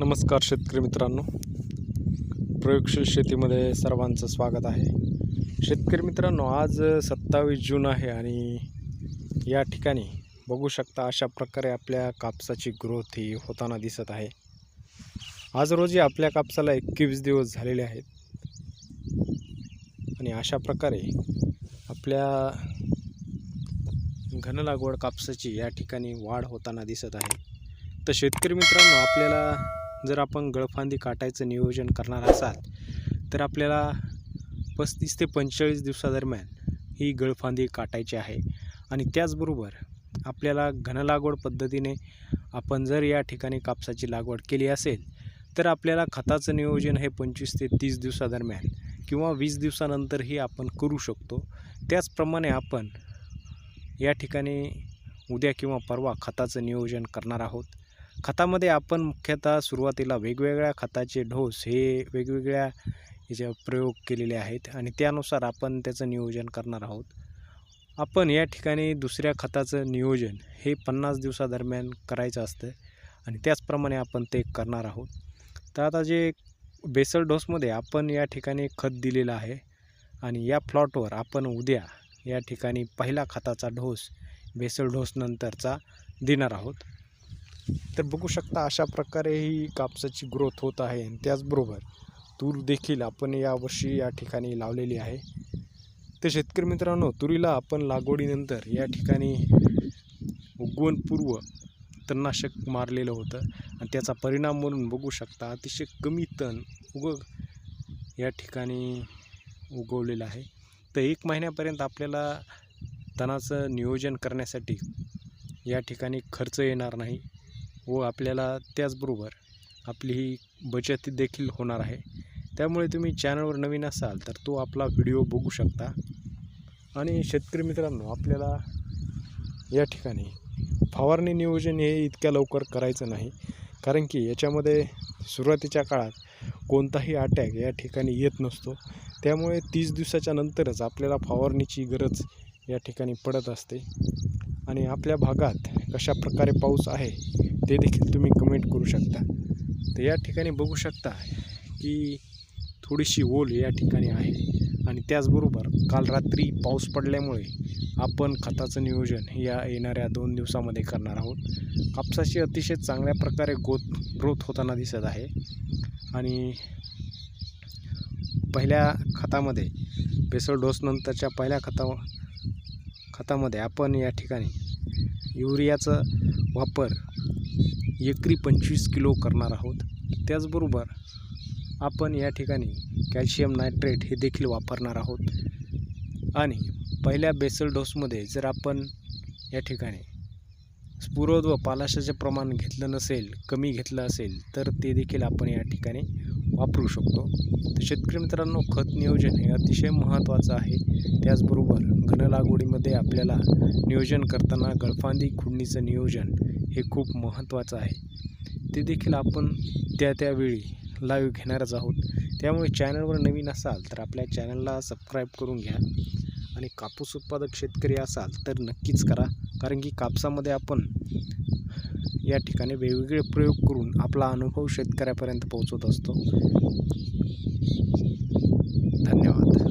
नमस्कार शेतकरी मित्रांनो. प्रयोगशील शेतीमध्ये सर्वांचं स्वागत आहे. शेतकरी मित्रांनो आज सत्तावीस जून आहे आणि या ठिकाणी बघू शकता अशा प्रकारे आपल्या कापसाची ग्रोथ ही होताना दिसत आहे. आज रोजी आपल्या कापसाला एकवीस दिवस झालेले आहेत. आणि अशा प्रकारे आपल्या घन लागवड कापसाची या ठिकाणी वाढ होताना दिसत आहे. तर शेतकरी मित्रांनो आपल्याला जर आपण गळफांदी काटायचं नियोजन करणार असाल तर आपल्याला पस्तीस ते पंचेचाळीस दिवसादरम्यान ही गळफांदी काटायची आहे. आणि त्याचबरोबर आपल्याला घनलागवड पद्धतीने आपण जर या ठिकाणी कापसाची लागवड केली असेल तर आपल्याला खताचं नियोजन हे पंचवीस ते तीस दिवसादरम्यान किंवा वीस दिवसानंतरही आपण करू शकतो. त्याचप्रमाणे आपण या ठिकाणी उद्या किंवा परवा खताचं नियोजन करणार आहोत. खतामध्ये आपण मुख्यतः सुरुवातीला वेगवेगळ्या खताचे ढोस हे वेगवेगळ्या याचे प्रयोग केलेले आहेत आणि त्यानुसार आपण त्याचं नियोजन करणार आहोत. आपण या ठिकाणी दुसऱ्या खताचं नियोजन हे पन्नास दिवसादरम्यान करायचं असतं आणि त्याचप्रमाणे आपण ते करणार आहोत. तर आता जे बेसल डोसमध्ये आपण या ठिकाणी खत दिलेलं आहे आणि या प्लॉटवर आपण उद्या या ठिकाणी पहिला खताचा ढोस बेसल ढोसनंतरचा देणार आहोत. तर बघू शकता अशा प्रकारे ही कापसाची ग्रोथ होत आहे. आणि त्याचबरोबर तूर देखील आपण यावर्षी या ठिकाणी लावलेली आहे. तर शेतकरी मित्रांनो तुरीला आपण लागवडीनंतर या ठिकाणी उगवणपूर्व तणनाशक मारलेलं होतं. आणि त्याचा परिणाम म्हणून बघू शकता अतिशय कमी तण उग या ठिकाणी उगवलेलं आहे. तर एक महिन्यापर्यंत आपल्याला तणाचं नियोजन करण्यासाठी या ठिकाणी खर्च येणार नाही. व आपल्याला त्याचबरोबर आपली ही बचत देखील होणार आहे. त्यामुळे तुम्ही चॅनलवर नवीन असाल तर तो आपला व्हिडिओ बघू शकता. आणि शेतकरी मित्रांनो आपल्याला या ठिकाणी फवारणी नियोजन हे इतक्या लवकर करायचं नाही. कारण की याच्यामध्ये सुरुवातीच्या काळात कोणताही अटॅक या ठिकाणी येत नसतो. त्यामुळे तीस दिवसाच्या नंतरच आपल्याला फवारणीची गरज या ठिकाणी पडत असते. आणि आपल्या भागात कशा प्रकारे पाऊस आहे ते देखील तुम्ही कमेंट करू शकता. तर या ठिकाणी बघू शकता की थोडीशी ओल या ठिकाणी आहे. आणि त्याचबरोबर काल रात्री पाऊस पडल्यामुळे आपण खताचं नियोजन या येणाऱ्या दोन दिवसामध्ये करणार आहोत. कापसाची अतिशय चांगल्या प्रकारे ग्रोथ ग्रोथ होताना दिसत आहे. आणि पहिल्या खतामध्ये बेसल डोसनंतरच्या पहिल्या खता खतामध्ये आपण या ठिकाणी युरियाचा वापर एकरी पंचवीस किलो करणार आहोत. त्याचबरोबर आपण या ठिकाणी कॅल्शियम नायट्रेट हे देखील वापरणार आहोत. आणि पहिल्या बेसल डोसमध्ये जर आपण या ठिकाणी स्पुरोद व पालाशाचे प्रमाण घेतलं नसेल कमी घेतलं असेल तर ते देखील आपण या ठिकाणी वापरू शकतो. तर शेतकरी मित्रांनो खत नियोजन हे अतिशय महत्त्वाचं आहे. त्याचबरोबर घन लागवडीमध्ये आपल्याला नियोजन करताना गळफांदी खुडणीचं नियोजन हे खूप महत्त्वाचं आहे. ते देखील आपण त्या त्यावेळी लाईव्ह घेणारच आहोत. त्यामुळे चॅनलवर नवीन असाल तर आपल्या चॅनलला सबस्क्राईब करून घ्या. आणि कापूस उत्पादक शेतकरी असाल तर नक्कीच करा. कारण की कापसामध्ये आपण या ठिकाणी वेगवेगळे प्रयोग करून आपला अनुभव शेतकऱ्यापर्यंत पोहोचवत असतो. धन्यवाद.